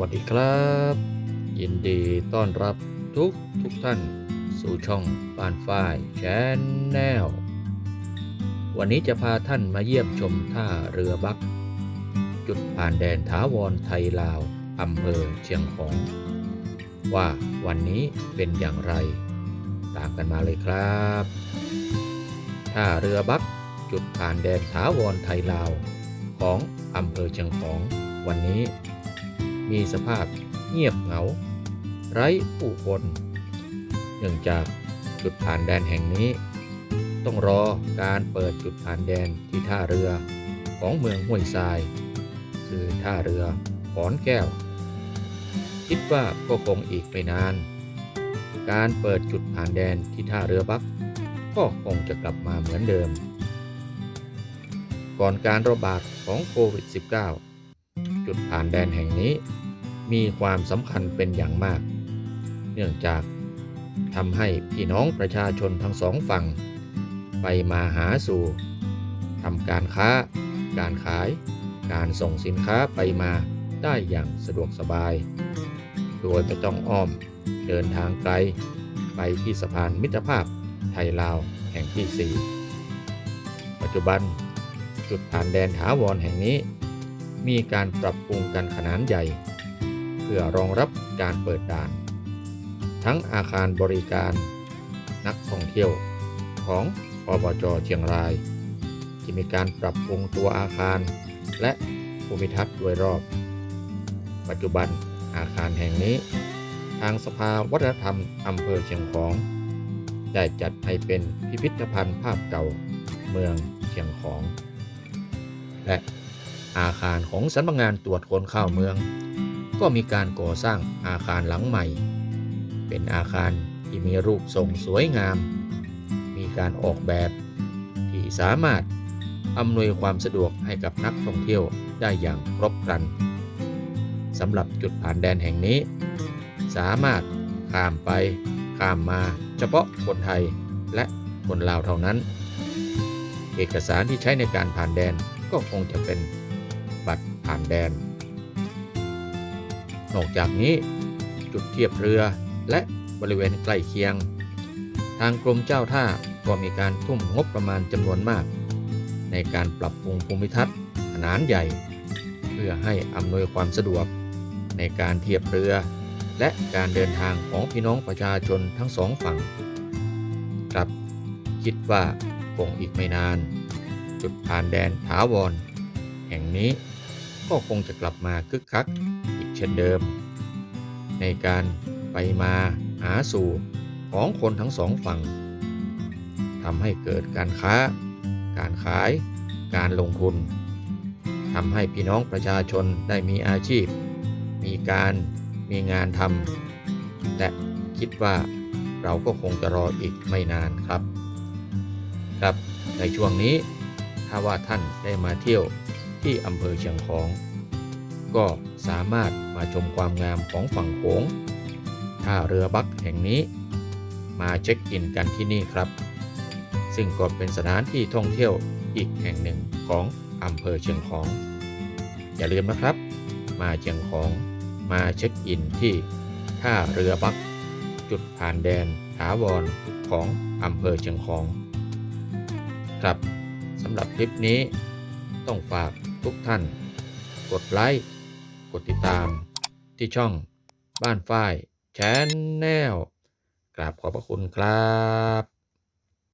วัสดีครับ ยินดีต้อนรับทุกทุกท่าน สู่ช่องบ้านฝ้ายแชนแนลวันนี้จะพาท่านมาเยี่ยมชมท่าเรือบัก จุดผ่านแดนถาวรไทยลาวอำเภอเชียงของ ว่าวันนี้เป็นอย่างไร ตามกันมาเลยครับท่าเรือบักจุดผ่านแดนถาวรไทยลาวของอำเภอเชียงของ วันนี้ มีสภาพเงียบเหงา ไร้ผู้คนเนื่องจากจุดผ่านแดนแห่งนี้ ต้องรอการเปิดจุดผ่านแดนที่ท่าเรือของเมืองห้วยทราย คือท่าเรือขอนแก้ว คิดว่าก็คงอีกไม่นาน การเปิดจุดผ่านแดนที่ท่าเรือบัก ก็คงจะกลับมาเหมือนเดิม ก่อนการระบาดของโควิด -19 จุดผ่านแดนแห่งนี้ มีความสำคัญเป็นอย่างมาก เนื่องจากทำให้พี่น้องประชาชนทั้งสองฝั่ง ไปมาหาสู่ทำการค้า การขาย การส่งสินค้าไปมาได้อย่างสะดวกสบาย โดยไม่ต้องอ้อมเดินทางไกล ไปที่สะพานมิตรภาพไทยลาวแห่งที่ 4 ปัจจุบันจุดผ่านแดนถาวรแห่งนี้ มีการปรับปรุงกันขนาดใหญ่ เพื่อรองรับการเปิดด่าน ทั้งอาคารบริการ นักท่องเที่ยวของอบจเชียงราย ที่มีการปรับปรุงตัวอาคาร และภูมิทัศน์โดยรอบ ปัจจุบันอาคารแห่งนี้ ทางสภาวัฒนธรรมอำเภอเชียงของ ได้จัดให้เป็นพิพิธภัณฑ์ภาพเก่าเมืองเชียงของ และ อาคารของสำนักงานตรวจคนเข้าเมือง ก็มีการก่อสร้างอาคารหลังใหม่ เป็นอาคารที่มีรูปทรงสวยงาม มีการออกแบบที่สามารถอำนวยความสะดวกให้กับนักท่องเที่ยวได้อย่างครบครันสำหรับจุดผ่านแดนแห่งนี้ สามารถข้ามไปข้ามมาเฉพาะคนไทยและคนลาวเท่านั้น เอกสารที่ใช้ในการผ่านแดนก็คงจะเป็น บัตรผ่านแดน นอกจากนี้จุดเทียบเรือและบริเวณใกล้เคียง ทางกรมเจ้าท่าก็มีการทุ่มงบประมาณจำนวนมาก ในการปรับปรุงภูมิทัศน์ขนาดใหญ่ เพื่อให้อำนวยความสะดวก ในการเทียบเรือ และการเดินทางของพี่น้องประชาชนทั้งสองฝั่งครับคิดว่าคงอีกไม่นาน จุดผ่านแดนถาวร แห่งนี้ ก็คงจะกลับมาคึกคักอีกเช่นเดิม ในการไปมาหาสู่ของคนทั้งสองฝั่งทำให้เกิดการค้า การขาย การลงทุนทำให้พี่น้องประชาชนได้มีอาชีพ มีการมีงานทำและคิดว่าเราก็คงจะรออีกไม่นานครับ ครับในช่วงนี้ถ้าว่าท่านได้มาเที่ยว ที่อำเภอเชียงของ ก็สามารถมาชมความงามของฝั่งโขงท่าเรือบักแห่งนี้ มาเช็คอินกันที่นี่ครับ ซึ่งก็เป็นสถานที่ท่องเที่ยวอีกแห่งหนึ่งของอำเภอเชียงของ อย่าลืมนะครับ มาเชียงของมาเช็คอินที่ท่าเรือบัก จุดผ่านแดนถาวรของอำเภอเชียงของ ครับสำหรับคลิปนี้ต้องฝาก ทุกท่าน กดไลค์กดติดตาม ที่ช่องบ้านฝ้ายแชนแนลกราบขอบพระคุณครับ